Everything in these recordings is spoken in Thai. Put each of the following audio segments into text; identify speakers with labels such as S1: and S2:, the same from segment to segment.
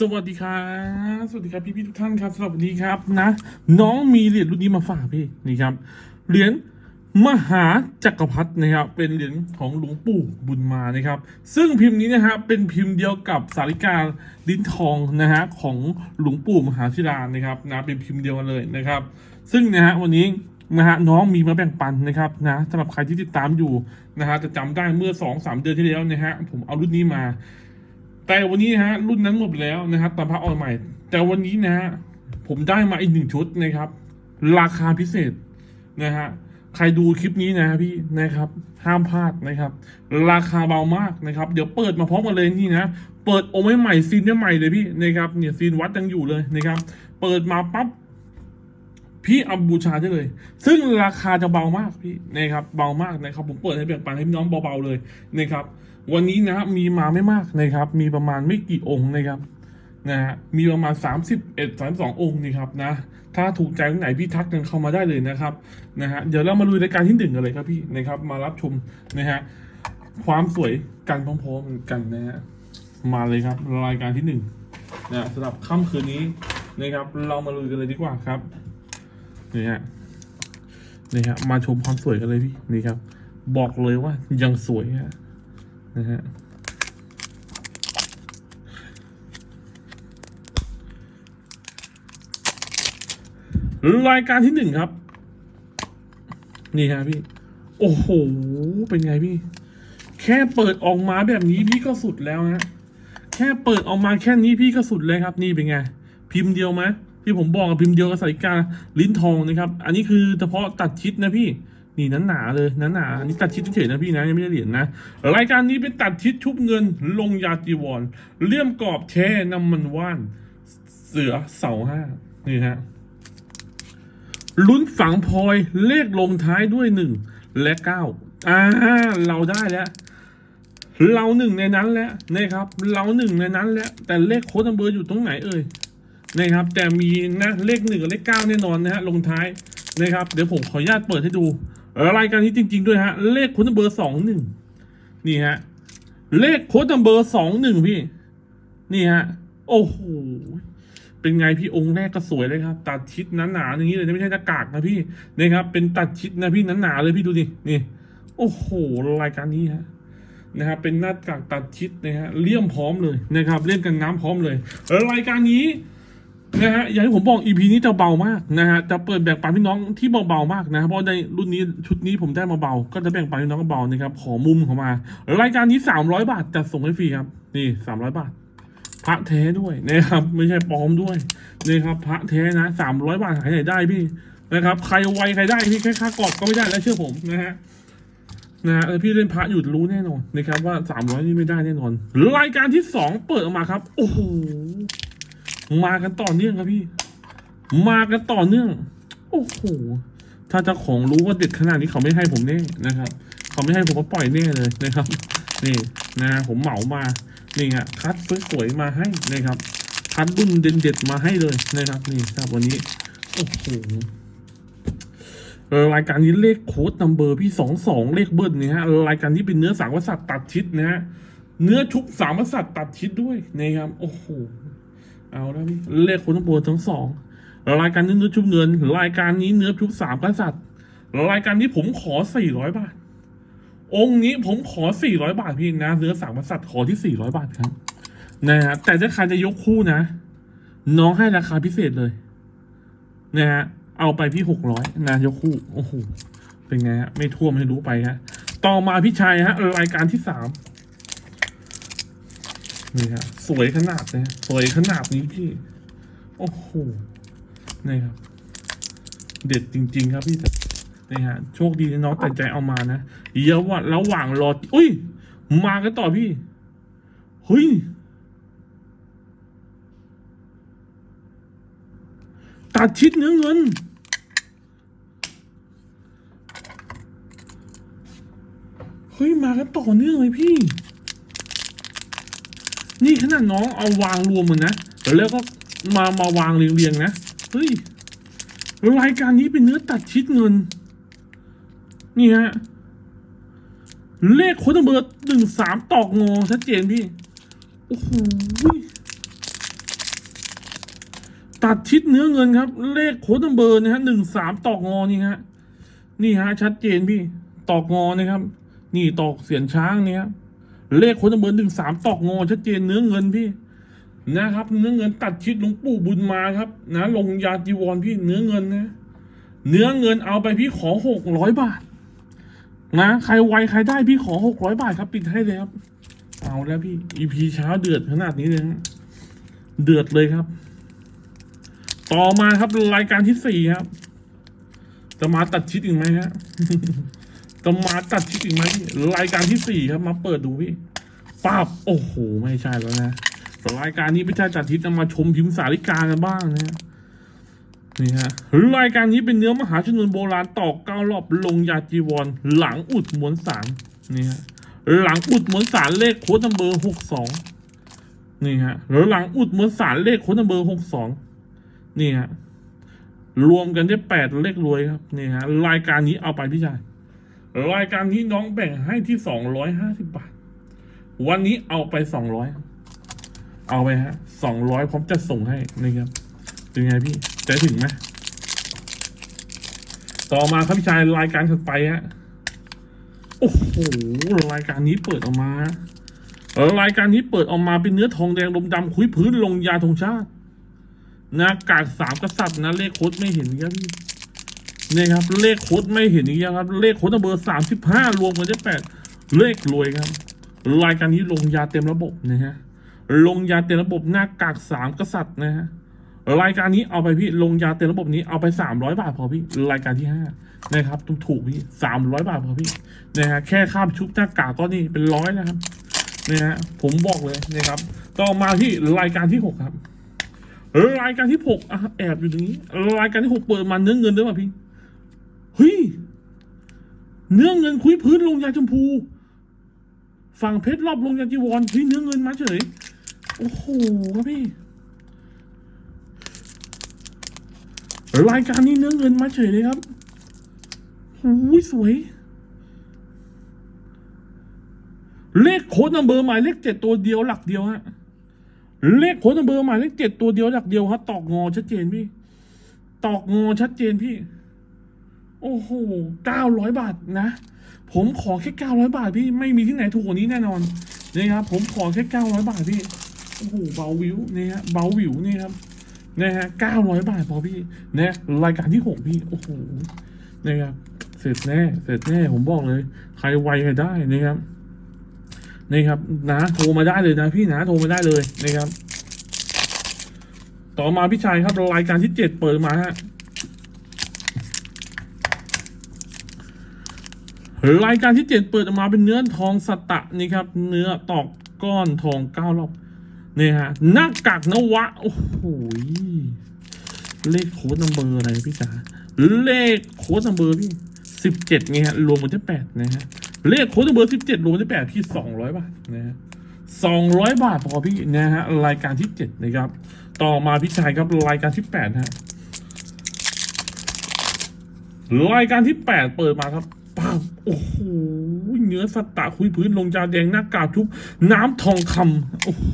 S1: สวัสดีครับสวัสดีครับพี่พี่ทุกท่านครับสำหรับวันนี้ครับนะ น้องมีเหรียญรุ่นนี้มาฝากพี่นี่ครับเหรียญมหาจักรพรรดินะครับ เป็นเหรียญของหลวงปู่บุญมานะครับ ซึ่งพิมพ์นี้นะฮะเป็นพิมพ์เดียวกับสาริกาลิ้นทองนะฮะของหลวงปู่มหาชิรานะครับนะเป็นพิมพ์เดียวกันเลยนะครับ ซึ่งนะฮะวันนี้นะฮะน้องมีมาแบ่งปันนะครับนะสำหรับใครที่ติดตามอยู่นะฮะจะจำได้เมื่อสองสามเดือนที่แล้วนะฮะผมเอารุ่นนี้มา แต่วันนี้นะฮะรุ่นนั้นหมดแล้วนะครับตอนพักออนใหม่ แต่วันนี้นะฮะผมได้มาอีกหนึ่งชุดนะครับ ราคาพิเศษนะฮะใครดูคลิปนี้นะพี่นะครับ ห้ามพลาดนะครับ ราคาเบามากนะครับ เดี๋ยวเปิดมาพร้อมกันเลยนี่นะเปิดองค์ใหม่ซีนใหม่เลยพี่นะครับเนี่ยซีนวัดยังอยู่เลยนะครับ เปิดมาปั๊บพี่เอาบูชาได้เลย ซึ่งราคาจะเบามากพี่นะครับเบามากนะครับ ผมเปิดให้แบ่งปันให้น้องเบาๆเลยนะครับ วันนี้นะครับมีมาไม่มากนะครับ มีประมาณไม่กี่องค์นะครับนะฮะมีประมาณ 31 32 องค์นี่ครับนะถ้าถูกใจตรงไหนพี่ทักกันเข้ามาได้เลยนะครับนะฮะเดี๋ยวเรามาลุยรายการที่หนึ่งกันเลยครับพี่นะครับ มารับชมนะฮะความสวยกันพร้อมๆกันนะฮะมาเลยครับรายการที่หนึ่งนะสำหรับค่ำคืนนี้นะครับ เรามาลุยกันเลยดีกว่าครับนี่ฮะนี่ฮะมาชมความสวยกันเลยพี่นี่ครับ บอกเลยว่ายังสวยฮะ นะฮะรายการที่หนึ่งครับ นี่ฮะพี่ โอ้โห เป็นไงพี่ แค่เปิดออกมาแบบนี้พี่ก็สุดแล้วฮะแค่เปิดออกมาแค่นี้พี่ก็สุดเลยครับ นี่เป็นไง พิมพ์เดียวไหมที่ผมบอกกับพิมพ์เดียวกับสายกาลิ้นทองนะครับ อันนี้คือเฉพาะตัดชิดนะพี่ นี่นั้นหนาเลยนั้นหนาอันนี้ตัดชิดเฉยนะพี่นะยังไม่ได้เหรียญนะ รายการนี้เป็นตัดชิดชุบเงิน ลงยาจีวรเลี่ยมกรอบแช่น้ำมันว่าน เสือเสาห้านี่ฮะลุ้นฝังพลอยเลขลงท้ายด้วยหนึ่งและเก้าอ่าเราได้แล้ว เราหนึ่งในนั้นแล้วนะครับ เราหนึ่งในนั้นแล้ว แต่เลขโค้ดนัมเบอร์อยู่ตรงไหนเอ่ยนะครับ แต่มีนะเลขหนึ่งกับเลขเก้าแน่นอนนะฮะลงท้ายนะครับ เดี๋ยวผมขออนุญาตเปิดให้ดู รายการนี้จริง ๆ ด้วยฮะ เลขโค้ดนัมเบอร์สองหนึ่งนี่ฮะ เลขโค้ดนัมเบอร์สองหนึ่งพี่ นี่ฮะ โอ้โห เป็นไงพี่องค์แรกก็สวยเลยครับ ตัดชิดหนาๆอย่างนี้เลยไม่ใช่หน้ากากนะพี่นะครับ เป็นตัดชิดนะพี่หนาๆเลยพี่ดูดิ นี่ โอ้โห รายการนี้ฮะนะครับเป็นหน้ากากตัดชิดนะฮะเลี่ยมพร้อมเลยนะครับ เล่นกันน้ำพร้อมเลยรายการนี้ นะฮะอย่างที่ผมบอก EP นี้จะเบามากนะฮะจะเปิดแบ่งปันพี่น้องที่เบาๆมากนะครับเพราะในรุ่นนี้ชุดนี้ผมได้มาเบา ก็จะแบ่งปันพี่น้องเบานะครับขอมุมเข้ามารายการนี้สามร้อยบาทจัดส่งให้ฟรีครับนี่สามร้อยบาท พระแท้ด้วยนะครับไม่ใช่ปลอมด้วยนะครับพระแท้นะสามร้อยบาทขายไหนได้พี่นะครับ ใครไวใครได้พี่แค่ค่ากรอบก็ไม่ได้แล้วเชื่อผมนะฮะนะฮะแล้วพี่เล่นพระอยู่รู้แน่นอนนะครับว่าสามร้อยนี่ไม่ได้แน่นอนรายการที่สองเปิดออกมาครับโอ้โห มากันต่อเนื่องครับพี่ มากันต่อเนื่อง โอ้โห ถ้าเจ้าของรู้ว่าเด็ดขนาดนี้เขาไม่ให้ผมแน่นะครับ เขาไม่ให้ผมก็ปล่อยแน่เลยนะครับ นี่นะ ผมเหมามา นี่ฮะคัดสวยๆมาให้นะครับ คัดรุ่นเด็ดๆมาให้เลยนะครับ นี่ครับวันนี้ โอ้โหรายการนี้เลขโค้ดนัมเบอร์พี่สองสองเลขเบิ้ลเนี่ยฮะรายการนี้เป็นเนื้อสามกษัตริย์ตัดชิดนะฮะเนื้อชุบสามกษัตริย์ตัดชิดด้วยนะครับโอ้โห เอาแล้วพี่เลขค้ดนัมเบอร์ทั้งสองรายการนี้เนื้อชุบเงิน รายการนี้เนื้อชุบสามกษัตริย์ รายการนี้ผมขอสี่ร้อยบาท องค์นี้ผมขอสี่ร้อยบาทพี่นะเนื้อสามกษัตริย์ขอที่สี่ร้อยบาทครับนะฮะแต่ถ้าใครจะยกคู่นะ น้องให้ราคาพิเศษเลยนะฮะเอาไปพี่หกร้อยนะยกคู่โอ้โหเป็นไงฮะไม่ท่วมให้รู้ไปฮะต่อมาพี่ชัยฮะรายการที่สาม นี่ฮะสวยขนาดนะสวยขนาดนี้พี่ โอ้โหนี่ครับ เด็ดจริง ๆ ครับพี่นี่ฮะโชคดีนะน้องแต่ใจเอามานะเยาว่าระหว่างรออุ้ย มากันต่อพี่เฮ้ยตัดชิดเนื้อเงินเฮ้ยมากันต่อเนื่องเลยพี่ นี่ขนาดน้องเอาวางรวมมันนะแล้วก็มามาวางเรียงๆนะเฮ้ยรายการนี้เป็นเนื้อตัดชิดเงิน นี่ฮะเลขโค้ดเบอร์หนึ่งสามตอกงอชัดเจนพี่ โอ้โหตัดชิดเนื้อเงินครับ เลขโค้ดมเบอร์นะฮะหนึ่งสามตอกงอนี่ฮะนี่ฮะชัดเจนพี่ ตอกงอนะครับ นี่ตอกเสียนช้างเนี่ยครับ เลขคนเบอร์หนึ่งสามตอกงอชัดเจนเนื้อเงินพี่นะครับ เนื้อเงินตัดชิดหลวงปู่บุญมาครับ นะลงยาจีวรพี่เนื้อเงินนะ เนื้อเงินเอาไปพี่ขอหกร้อยบาท นะใครไวใครได้พี่ขอหกร้อยบาทครับ ปิดให้เลยครับเอาแล้วพี่อีพีเช้าเดือดขนาดนี้เลยนะเดือดเลยครับ ต่อมาครับรายการที่สี่ครับ จะมาตัดชิดอีกไหมฮะ จะมาตัดชิดอีกไหมรายการที่สี่ครับมาเปิดดูพี่ป้าบโอ้โห ไม่ใช่แล้วนะรายการนี้ไม่ใช่ตัดชิดจะมาชมพิมพ์สาริกากันบ้างนะนี่ฮะรายการนี้เป็นเนื้อมหาชนวนโบราณตอกเก้ารอบลงยาจีวร หลังอุดมวลสารนี่ฮะหลังอุดมวลสารเลขโค้ดนัมเบอร์หกสองนี่ฮะแล้วหลังอุดมวลสารเลขโค้ดนัมเบอร์หกสองนี่ฮะรวมกันได้แปดเลขรวยครับนี่ฮะรายการนี้เอาไปพี่ชาย รายการนี้น้องแบ่งให้ที่สองร้อยห้าสิบบาท วันนี้เอาไปสองร้อยเอาไปฮะสองร้อยพร้อมจะส่งให้นะครับเป็นไงพี่ใจถึงไหมต่อมาครับพี่ชายรายการถัดไปฮะโอ้โหรายการนี้เปิดออกมา รายการนี้เปิดออกมาเป็นเนื้อทองแดงลมดำคุยพื้นลงยาธงชาตินะกากสามกษัตริย์นะเลขโค้ดไม่เห็นครับพี่ นี่ยครับ เลขโค้ดไม่เห็นอีกแล้ครับ เลขโค้ดเบอร์สามสิบห้ารวมกันได้แปดเลขรวยครับ รายการนี้ลงยาเต็มระบบนะฮะลงยาเต็มระบบหน้ากากสามกษัตริย์นะฮะรายการนี้เอาไปพี่ลงยาเต็มระบบนี้เอาไปสามร้อยบาทพอพี่รายการที่ห้านะครับถูกถูกพี่สามร้อยบาทพอพี่นะฮะแค่ข้ามชุบหน้ากากก็นี่เป็นร้อยนะครับนะฮะผมบอกเลยนะครับ ต่อมาที่รายการที่หกครับรายการที่หกแอบอยู่ตรงนี้ รายการที่หกเปิดมาเนื้อเงินด้วยป่ะพี่ ฮ้ย เนื้อเงินคุยพื้นลงยาชมพู ฝั่งเพชรรอบลงยาจีวรเฮ้ยเนื้อเงินมาเฉย โอ้โหครับพี่ รายการนี้เนื้อเงินมาเฉยเลยครับหูยสวย เลขโค้ดนัมเบอร์หมายเลขเจ็ดตัวเดียวหลักเดียวฮะ เลขโค้ดนัมเบอร์หมายเลขเจ็ดตัวเดียวหลักเดียวฮะตอกงอชัดเจนพี่ ตอกงอชัดเจนพี่ โอ้โหเก้าร้อยบาทนะ ผมขอแค่เก้าร้อยบาทพี่ ไม่มีที่ไหนถูกกว่านี้แน่นอนนี่ครับ ผมขอแค่เก้าร้อยบาทพี่ โอ้โห เบาวิวนี่ฮะ เบาวิวนี่ครับ นะฮะเก้าร้อยบาทพอพี่ นะ รายการที่หกพี่ โอ้โห นะครับ เสร็จแน่ เสร็จแน่ ผมบอกเลย ใครไวใครได้นะครับนี่ครับนะโทรมาได้เลยนะพี่นะโทรมาได้เลยนะครับ ต่อมาพี่ชายครับรายการที่เจ็ดเปิดมาฮะ รายการที่เจ็ดเปิดออกมาเป็นเนื้อทองสตะนี่ครับ เนื้อตอกก้อนทองเก้ารอบนี่ยฮะหน้ากากนวะ โอ้โหเลขโค้ดนัมเบอร์อะไรพี่จ๋าเลขโค้ดนัมเบอร์พี่สิบเจ็ดไงฮะรวมกันได้แปดนะฮะเลขโค้ดเบอร์สิบเจ็ดรวมได้แปดพี่สองร้อยบาทนะฮะสองร้อยบาทพอพี่นะฮะรายการที่เจ็ดนะครับ ต่อมาพี่ชายครับรายการที่แปดฮะรายการที่แปดเปิดมาครับ ปาโอ้โหเนื้อสตะคุยพื้นลงจาแดงหน้ากากทุบน้ำทองคำโอ้โห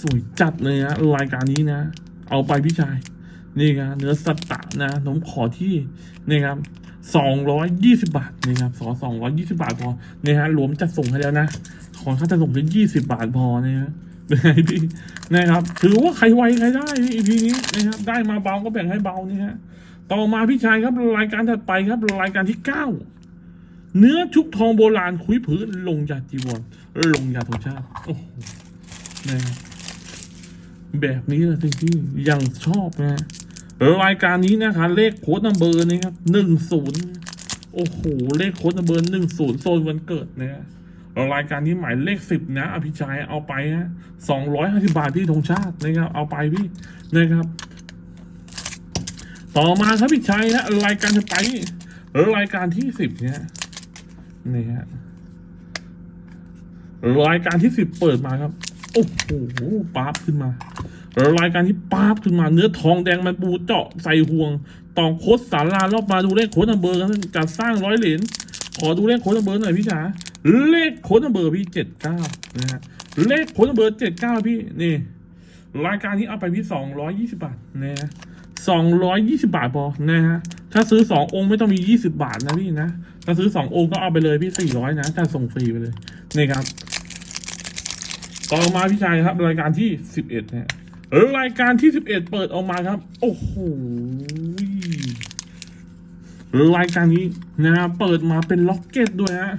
S1: สวยจัดเลยฮะรายการนี้นะ เอาไปพี่ชาย นี่ครับเนื้อสตะนะผมขอที่นี่ครับสองร้อยยี่สิบาทนี่ครับสอสองร้อยยี่สิบาทพอนี่ฮะรวมจัดส่งให้แล้วนะ ขอค่าจัดส่งเพียงยี่สิบาทพอนะฮะเป็นไงพี่นะครับ ถือว่าใครไวใครได้อีพีนี้นะครับ ได้มาเบาก็แบ่งให้เบานี่ฮะ ต่อมาพี่ชายครับรายการถัดไปครับรายการที่เก้าเนื้อชุบทองโบราณคุยผืนลงยาจีวรลงยาธงชาติโอ้โหนะครับแบบนี้แหละที่พี่ยังชอบนะรายการนี้นะคะเลขโค้ดนัมเบอร์นี่ครับหนึ่งศูนย์โอ้โหเลขโค้ดนัมเบอร์หนึ่งศูนย์โซนวันเกิดนะรายการนี้หมายเลขสิบนะ อภิชัยเอาไปฮะสองร้อยห้าสิบาทที่ธงชาตินะครับเอาไปพี่นะครับ ต่อมาครับพี่ชัยนะรายการจะไปรายการที่สิบเนี่ยนี่ฮะรายการที่สิบเปิดมาครับ โอ้โหป๊าบขึ้นมา รายการที่ป๊าบขึ้นมา เนื้อทองแดงมันปูเจาะใส่ห่วงตองโคตสารารอบมาดูเลขโค้ดนัมเบอร์กันจัดสร้างร้อยเหรียญขอดูเลขโค้ดนัมเบอร์หน่อยพี่จ๋าเลขโค้ดนัมเบอร์พี่เจ็ดเก้านะฮะเลขโค้ดนัมเบอร์เจ็ดเก้าพี่นี่ รายการนี้เอาไปพี่สองร้อยยี่สิบาทนะฮะ สองร้อยยี่สิบาทพอนะฮะ ถ้าซื้อสององค์ไม่ต้องมียี่สิบาทนะพี่นะ ถ้าซื้อสององค์ก็เอาไปเลยพี่สี่ร้อยนะถ้าส่งฟรีไปเลย นี่ครับ ต่อมาพี่ชายครับ รายการที่สิบเอ็ดนะฮะรายการที่สิบเอ็ดเปิดออกมาครับ โอ้โหรายการนี้นะฮะเปิดมาเป็นล็อกเก็ตด้วยฮะ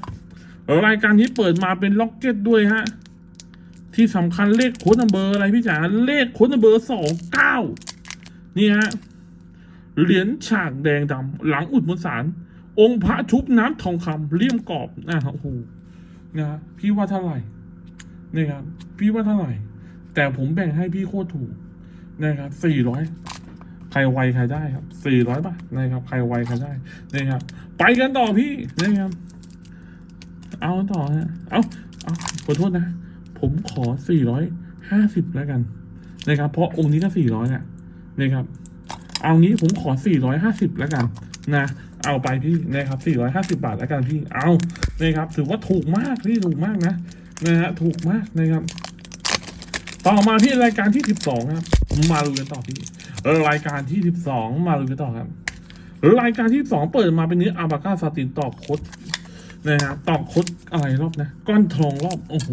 S1: รายการนี้เปิดมาเป็นล็อกเก็ตด้วยฮะที่สำคัญเลขโค้ดนัมเบอร์อะไรพี่จ๋าเลขโค้ดนัมเบอร์สองเก้า นี่ฮะเหรียญฉากแดงดำหลังอุดมสาร องค์พระชุบน้ำทองคำเลี่ยมกรอบนะโอ้โหนะฮะพี่ว่าเท่าไหร่นี่ครับพี่ว่าเท่าไหร่ แต่ผมแบ่งให้พี่โคตรถูกนะครับสี่ร้อยใครไวใครได้ครับสี่ร้อยบาทนะครับ ใครไวใครได้นะครับ ไปกันต่อพี่นะครับเอาต่อฮะเอาเอาขอโทษนะ ผมขอ450แล้วกันนะครับ เพราะองค์นี้ก็400เนี่ย นะครับ เอางี้ผมขอ 450 แล้วกันนะ เอาไปพี่นะครับ 450 บาทแล้วกันพี่เอานะครับถือว่าถูกมากพี่ถูกมากนะนะฮะถูกมากนะครับ ต่อมาที่รายการที่ 12 ครับ มาดูกันต่อพี่รายการที่ 12 มาดูกันต่อครับ รายการที่ 12 เปิดมาเป็นเนื้ออาบาก้าซาตินตอกคดนะฮะตอกคดอะไรรอบนะก้อนทองรอบโอ้โห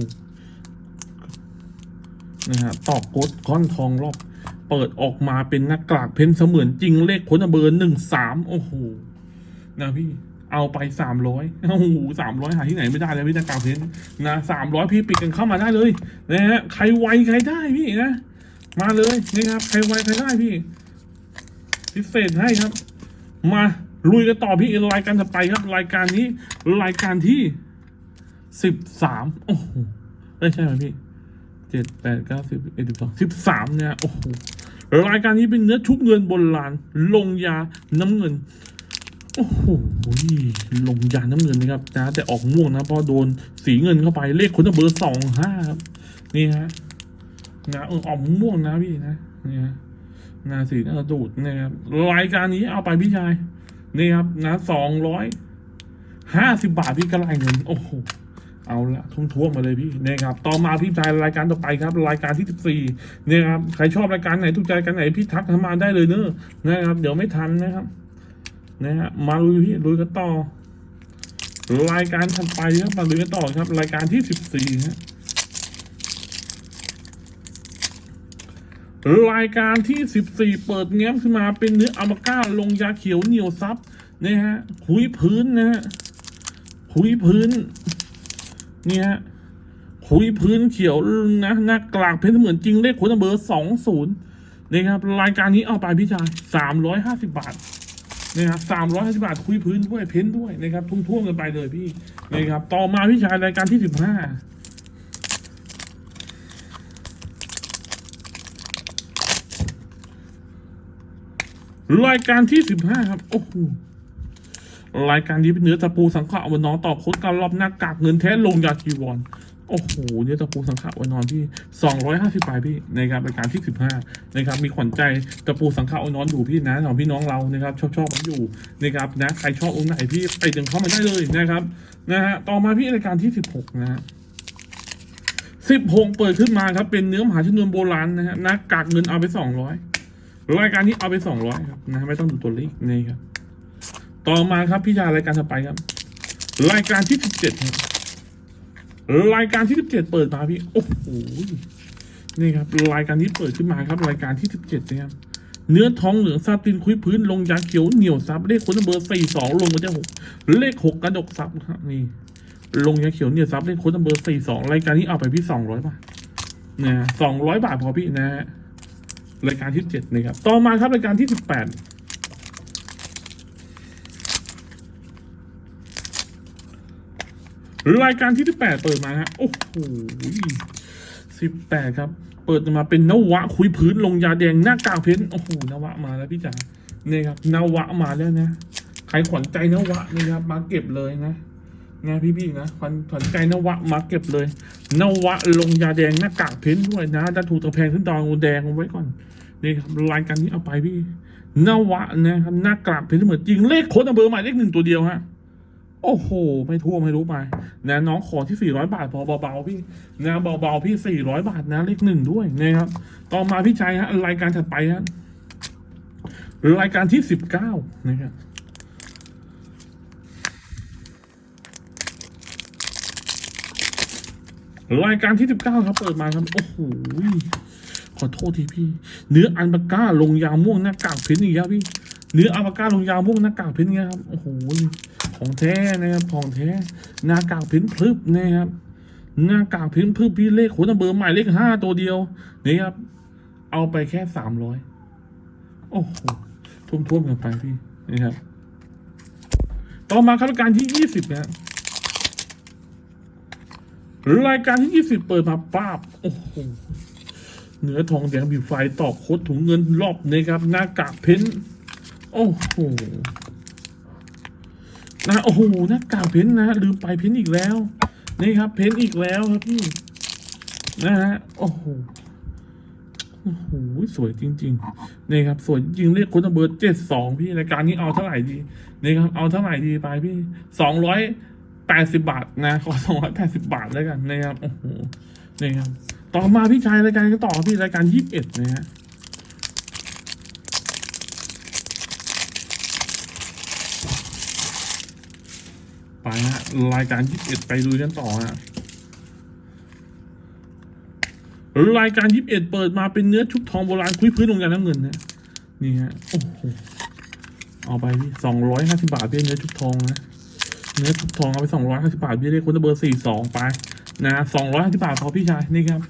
S1: นะฮะตอกกดก้อนทองรอบ เปิดออกมาเป็นหน้ากากเพนเสมือนจริงเลขค้นเบอร์หนึ่งสามโอ้โหนะพี่เอาไปสามร้อยโอ้โหสามร้อยหาที่ไหนไม่ได้เลยพี่หน้ากากเพนนะสามร้อยพี่ปิดกันเข้ามาได้เลยนะฮะใครไวใครได้พี่นะมาเลยนะครับใครไวใครได้พี่ พิเศษให้ครับ มาลุยกันต่อพี่รายการถัดไปครับ รายการนี้ รายการที่สิบสามโอ้โหไม่ใช่ไหมพี่เจ็ดแปดเก้าสิบเอ็ดสิบสองสิบสามเนี่ย โอ้โห รายการนี้เป็นเนื้อชุบเงินบนลาน ลงยาน้ำเงิน โอ้โหลงยาน้ำเงินนะครับนะแต่ออกม่วงนะเพราะโดนสีเงินเข้าไปเลขคนเบอร์สองห้าครับนี่ฮะนะเออออกม่วงนะพี่นะนี่ฮะนาสีน่าดูดนะครับรายการนี้เอาไปพี่ชายนี่ครับนะสองร้อยห้าสิบบาทพี่กระไรเงิน โอ้โห เอาละทุ่มท่วมๆมาเลยพี่นะครับต่อมาพี่ชายรายการต่อไปครับ รายการที่สิบสี่เนี่ยครับใครชอบรายการไหนถูกใจการไหนพี่ทักเข้ามาได้เลยเนอะนะครับ เดี๋ยวไม่ทันนะครับนะฮะมาลุยพี่ลุยกันต่อ รายการถัดไปครับมาลุยกันต่อครับ รายการที่สิบสี่ฮะรายการที่สิบสี่เปิดแง้มขึ้นมาเป็นเนื้ออมาก้าลงยาเขียวเหนียวซับเนี่ยฮะคุยพื้นนะฮะคุยพื้น นี่ยฮะคุยพื้นเขียวนะหน้ากลากเพชรเหมือนจริงเลขคนเบอร์สองศูนย์นี่ครับรายการนี้เอาไปพี่ชายสามร้อยห้าสิบาทนี่ครับสามร้อยห้าสิบาทคุยพื้นด้วยเพ้นด้วยนะครับทุ่มๆกันไปเลยพี่นี่ครับต่อมาพี่ชายรายการที่สิบห้ารายการที่สิบห้าครับ โอ้โห รายการนี้เป็นเนื้อตะปูสังขะวันนอนต่อโคตรการรอบหน้ากากเงินแท้ลงยาจีวรโอ้โหเนื้อตะปูสังขะวันนอนที่สองร้อยห้าสิบปพี่ในการรายการที่สิบห้านะครับมีขวัญใจตะปูสังขะวันนอนอยู่พี่นะของพี่น้องเรานะครับชอบชอบมันอยู่นะครับนะใครชอบองค์ไหนพี่ไปดึงเข้ามาได้เลยนะครับนะฮะต่อมาพี่รายการที่สิบหกนะฮะสิบหกเปิดขึ้นมาครับเป็นเนื้อมหาชนวนโบราณนะฮะหน้ากากเงินเอาไปสองร้อยรายการนี้เอาไปสองร้อยครับนะไม่ต้องดูตัวเลขนี่ครับ ต่อมาครับพี่ชารายการต่อไปครับ รายการที่สิบเจ็ดรายการที่สิบเจ็ดเปิดมาพี่โอ้โหนี่ครับรายการนี้เปิดขึ้นมาครับ รายการที่สิบเจ็ดนะครับเนื้อทองเหลืองซาตินคุยพื้นลงยาเขียวเหนียวซับเลขคนเบอร์สี่สองลงมาได้หกเลขหกกระดกซับครับนี่ ลงยาเขียวเหนียวซับเลขคนเบอร์สี่สองรายการนี้เอาไปพี่สองร้อยบาทนะสองร้อยบาทพอพี่นะฮะรายการที่เจ็ดนะครับต่อมาครับรายการที่สิบแปด รายการที่ที่แปดเปิดมาฮะ โอ้โหสิบแปดครับ เปิดมาเป็นนวะคุยพื้นลงยาแดงหน้ากากเพ้น โอ้โห นวะมาแล้วพี่จ๋าเนี่ยครับ นวะมาแล้วนะ ใครขวัญใจนวะนี่ครับ มาเก็บเลยนะนะพี่ๆนะขวัญขวัญใจนวะมาเก็บเลย นวะลงยาแดงหน้ากากเพ้นด้วยนะจะถูกตะแพงขึ้นดองแดงเอาไว้ก่อนนี่ครับรายการนี้เอาไปพี่นวะนะครับหน้ากากเพ้นเหมือนจริงเลขโค้ดเบอร์หมายเลขหนึ่งตัวเดียวฮะ โอ้โห ไม่ทั่วไม่รู้ไปนะน้องขอที่ 400 บาทพอเบาๆพี่นะเบาๆพี่ 400 บาทนะเลขหนึ่งด้วยนะครับต่อมาพี่ชัยฮะรายการถัดไปฮะรายการที่ 19นะครับรายการที่ 19 ครับเปิดมาครับ โอ้โหขอโทษทีพี่ เนื้ออันปาก้าลงยาม่วงหน้ากากเพ้นอีกแล้วพี่ เนื้ออัปาก้าลงยาวม่วงหน้ากากเพ้นเงี้ยครับโอ้โหของแท้นะครับของแท้หน้ากากเพ้นพลึบนะครับหน้ากากเพ้นพลึบพี่เลขโคตรเบอร์ใหม่เลขห้าตัวเดียวนี่ครับ เอาไปแค่สามร้อยโอ้โหทุ่มๆกันไปพี่นี่ครับ ต่อมาครับรายการที่ยี่สิบนะรายการที่ยี่สิบเปิดมาป้าบโอ้โหเนื้อทองแดงบีบไฟตอกโคตรถุงเงินรอบนะครับ หน้ากากเพ้น โอ้โหนะโอ้โหหน้ากากเพ้นนะลืมไปเพ้นอีกแล้ว นี่ครับ เพ้นอีกแล้วครับพี่นะฮะโอ้โหโอ้โหสวยจริงๆนี่ครับสวยจริงเรียกคุณเบอร์เจ็ดสองพี่รายการนี้เอาเท่าไหร่ดีนี่ครับเอาเท่าไหร่ดีไปพี่สองร้อยแปดสิบาทนะขอสองร้อยแปดสิบาทแล้วกันนะครับโอ้โหนี่ครับต่อมาพี่ชายรายการก็ต่อพี่รายการยี่สิบเอ็ดนะฮะ ไปฮะรายการยี่สิบเอ็ดไปดูกันต่อฮะรายการยี่สิบเอ็ดเปิดมาเป็นเนื้อชุบทองโบราณคุยพื้นลงยาน้ำเงินนะนี่ฮะโอ้โหเอาไปสองร้อยห้าสิบาทพี่เนื้อชุบทองนะเนื้อชุบทองเอาไปสองร้อยห้าสิบาทพี่เรียกคนเบอร์สี่สองไปนะสองร้อยห้าสิบาทพอพี่ชายนี่ครับ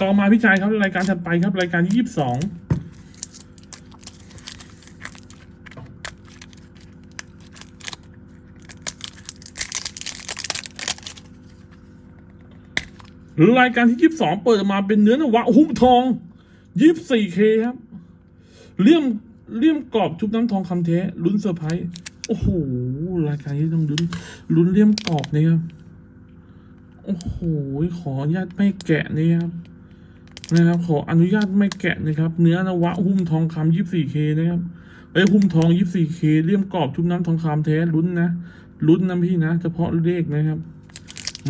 S1: ต่อมาพี่ชายครับรายการถัดไปครับรายการยี่สิบสอง รายการที่ยี่สิบสองเปิดมาเป็นเนื้อนวะหุ้มทองยี่สิบสี่เคครับเลี่ยมเลี่ยมกรอบชุบน้ำทองคำแท้ลุ้นเซอร์ไพรส์โอ้โหรายการนี้ต้องลุ้นลุ้นเลี่ยมกรอบนี่ครับโอ้โหขออนุญาตไม่แกะนี่ครับนะครับ ขออนุญาตไม่แกะนะครับ เนื้อนวะหุ้มทองคำยี่สี่เคนะครับเอ้หุ้มทองยี่สี่เคเลี่ยมกรอบชุบน้ำทองคำแท้ลุ้นนะลุ้นนะพี่นะ เฉพาะเลขนะครับ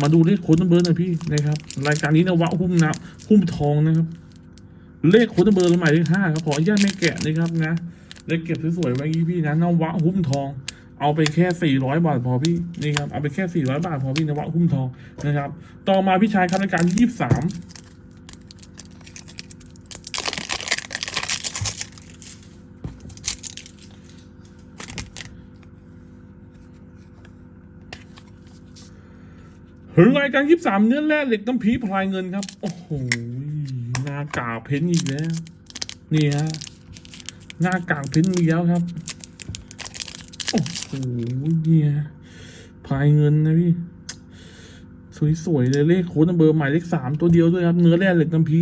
S1: มาดูเลขโค้ดนัมเบอร์หน่อยพี่นะครับ รายการนี้นะวะหุ้มนะหุ้มทองนะครับ เลขโค้ดนัมเบอร์หมายเลขห้าครับขออนุญาตแม่แกะนะครับนะเลยเก็บสวยๆไว้พี่นะนวะหุ้มทอง เอาไปแค่สี่ร้อยบาทพอพี่นี่ครับเอาไปแค่สี่ร้อยบาทพอพี่นวะหุ้มทองนะครับ ต่อมาพี่ชายครับรายการยี่สาม ถึงรายการยี่สามเนื้อแร่เหล็กน้ำผีพลายเงินครับ โอ้โหหน้ากากเพ้นอีกแล้ว นี่ฮะหน้ากากเพ้นมีแล้วครับ โอ้โหเนี่ยพลายเงินนะพี่ สวยๆเลยเลขโค้ดเบอร์หมายเลขสามตัวเดียวด้วยครับ เนื้อแร่เหล็กน้ำผี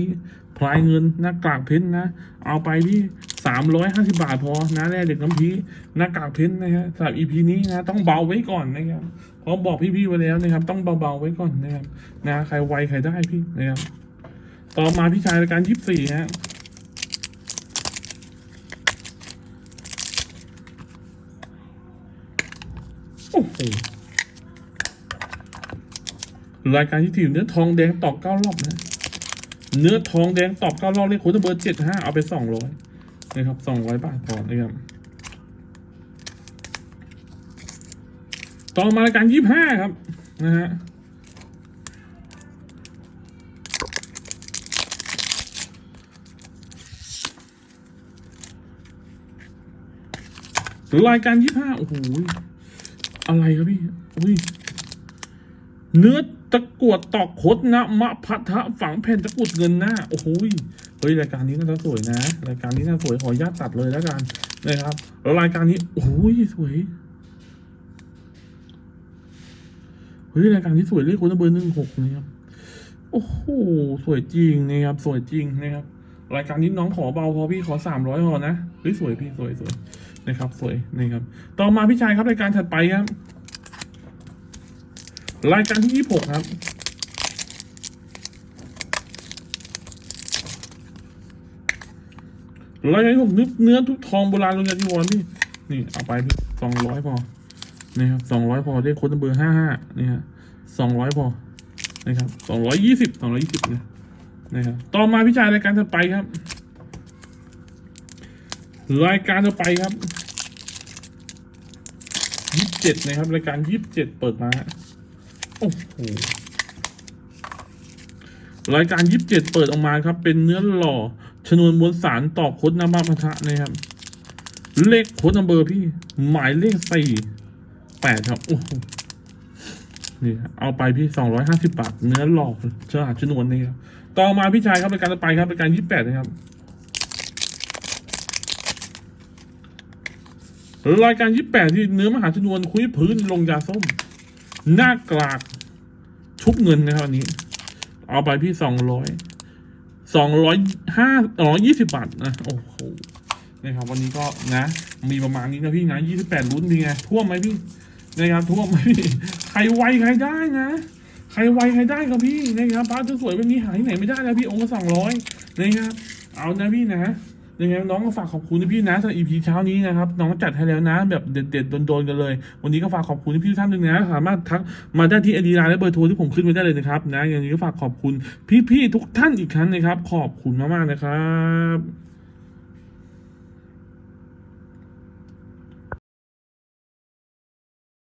S1: พลายเงินหน้ากากเพ้นนะ เอาไปพี่ สามร้อยห้าสิบาทพอนะแร่เหล็กน้ำพีหน้ากากเพ้นนะฮะสำหรับอีพีนี้นะต้องเบาไว้ก่อนนะครับเพราะบอกพี่ๆไว้แล้วนะครับ ต้องเบาๆไว้ก่อนนะครับนะใครไวใครได้พี่นะครับต่อมาพี่ชายรายการยี่สิบสี่ฮะโอ้โหรายการที่ทีมเนื้อทองแดงตอกเก้ารอบนะ เนื้อทองแดงตอกเก้ารอบเลขโค้ดเบอร์เจ็ดห้าเอาไปสองร้อย นะครับสองร้อยบาทพอนะครับต่อมารายการยี่ห้าครับ นะฮะรายการยี่ห้าโอ้โหอะไรครับพี่อุ้ยเนื้อตะกวดตอกคดนะมะพะทะฝังแผ่นตะกรุดเงินหน้า โอ้โห เฮ้ยรายการนี้น่าจะสวยนะ รายการนี้น่าสวยขออนุญาตตัดเลยแล้วกันนะครับแล้วรายการนี้โอ้ยสวยเฮ้ยรายการที่สวยเลขคนเบอร์หนึ่งหกนะครับโอ้โหสวยจริงนะครับสวยจริงนะครับ รายการนี้น้องขอเบาพอพี่ขอสามร้อยพอนะเฮ้ยสวยพี่สวยสวยนะครับ สวยนะครับ ต่อมาพี่ชายครับรายการถัดไปครับ รายการที่ยี่หกครับ รายการที่หกเนื้อทุกทองโบราณโรงยาจีวรพี่นี่เอาไปพี่สองร้อยพอนะครับสองร้อยพอเลขโค้ดเบอร์ห้าห้านี่ฮะสองร้อยพอนะครับสองร้อยยี่สิบสองร้อยยี่สิบนะนะครับต่อมาพี่ชายรายการถัดไปครับ รายการต่อไปครับยี่สิบเจ็ดนะครับ รายการยี่สิบเจ็ดเปิดมาโอ้โหรายการยี่สิบเจ็ดเปิดออกมาครับ เป็นเนื้อหล่อ ชนวนมวลสารต่อโคดน้ำมันพทะนะครับ เลขโค้ดนัมเบอร์พี่ หมายเลขสี่แปดครับ โอ้โหนี่เอาไปพี่สองร้อยห้าสิบบาท เนื้อหลอเชื่อหาชนวนนี่ครับ ต่อมาพี่ชายครับรายการต่อไปครับรายการยี่สิบแปดนะครับ รายการยี่แปดที่เนื้อมหาชนวนคุยพื้นลงยาส้ม หน้ากลาก ชุบเงินนะครับอันนี้ เอาไปพี่สองร้อย สองร้อยห้าร้อยยี่สิบบาทนะโอ้โหนะครับวันนี้ก็นะ มีประมาณนี้นะพี่นะยี่สิบแปดลุ้นดีไงท่วมไหมพี่นะครับท่วมไหมพี่ใครไวใครได้นะ ใครไวใครได้ครับพี่นะครับพระสวยแบบนี้หาที่ไหนไม่ได้แล้วพี่องค์สองร้อยนะครับเอานะพี่นะ ยังไงน้องก็ฝากขอบคุณพี่นะสำหรับ EP เช้านี้นะครับน้องจัดให้แล้วนะ แบบเด็ดๆโดนๆกันเลย วันนี้ก็ฝากขอบคุณพี่ท่านหนึ่งนะ สามารถทักมาได้ที่ไอดีไลน์และเบอร์โทรที่ผมขึ้นไว้ได้เลยนะครับนะอย่างนี้ก็ฝากขอบคุณพี่ๆทุกท่านอีกครั้งนะครับ ขอบคุณมากๆนะครับ